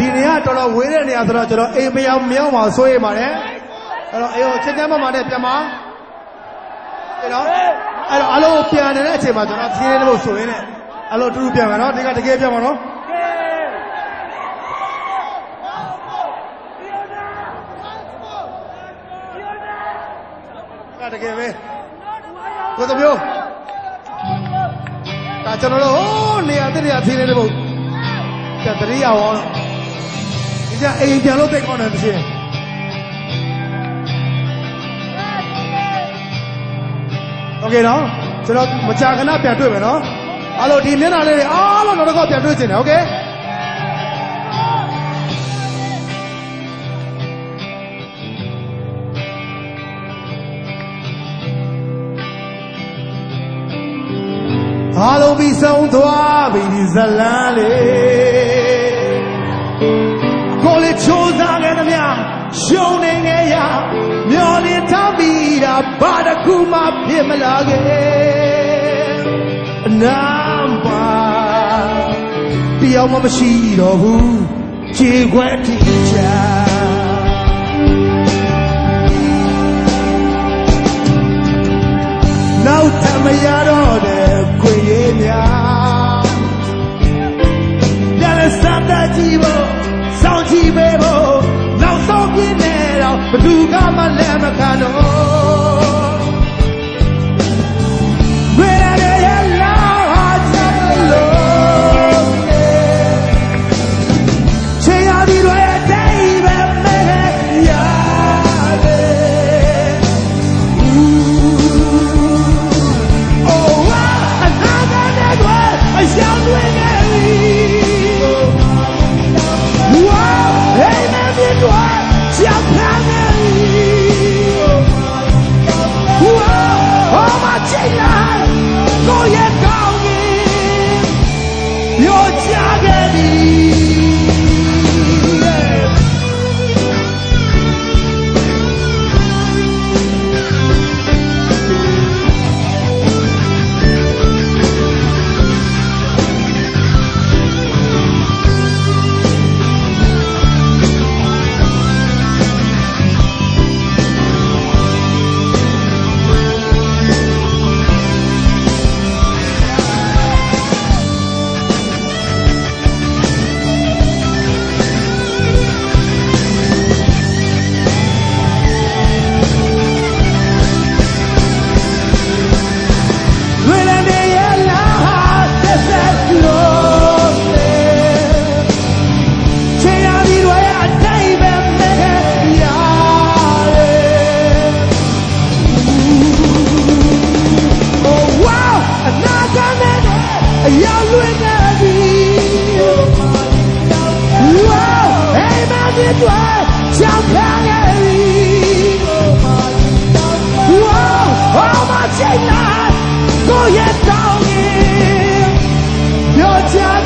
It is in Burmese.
ဒီနေရာတော်တော်ဝေးတဲ့နေရာဆိုတော့ကျွန်တော်အိမ်မရောက်မရောက်ပါစိုးရိမ်ပါတယ်အဲ့တော့အေးကိုချင်းချမ်းမမနဲ့ပြန်ပါအဲ့တော့အဲ့တော့အလုံးပြန်နေတဲ့အချိန်မှာကျွန်တော်ဖြင်းနေလို့ဆိုရင်းနဲ့အလုံးတူတူပြန်ပါနော်ဒီကတကယ်ပြန်ပါနော်ကတကယ်ပဲကိုသမျိုးဒါကျွန်တော်တို့ဟိုးနေရာတစ်နေရာဖြင်းနေတယ်ဘုကျတရိယာရောဒီ ကအိမ်ပြန်လို့တိတ်ကောင်းတယ်မရှင်းโอเคနော်ကျွန်တော်မကြာခဏပြန်တွေ့မယ်နော်အားလုံးဒီမျက်နှာလေးတွေအားလုံးတော့တော့ပြန်တွေ့ချင်တယ်โอเคအားလုံးပြီးဆုံးသွားပြီဒီဇလန်းလေး ရှုံနေခဲ့ရမျောလင်းထားပြီးတာဘာတစ်ခုမှဖြစ်မလာခဲ့အနာပါတယောက်မှမရှိတော့ဘူးခြေခွဲထိချာနောက်ထမရတော့တဲ့ စော 我也倒你要加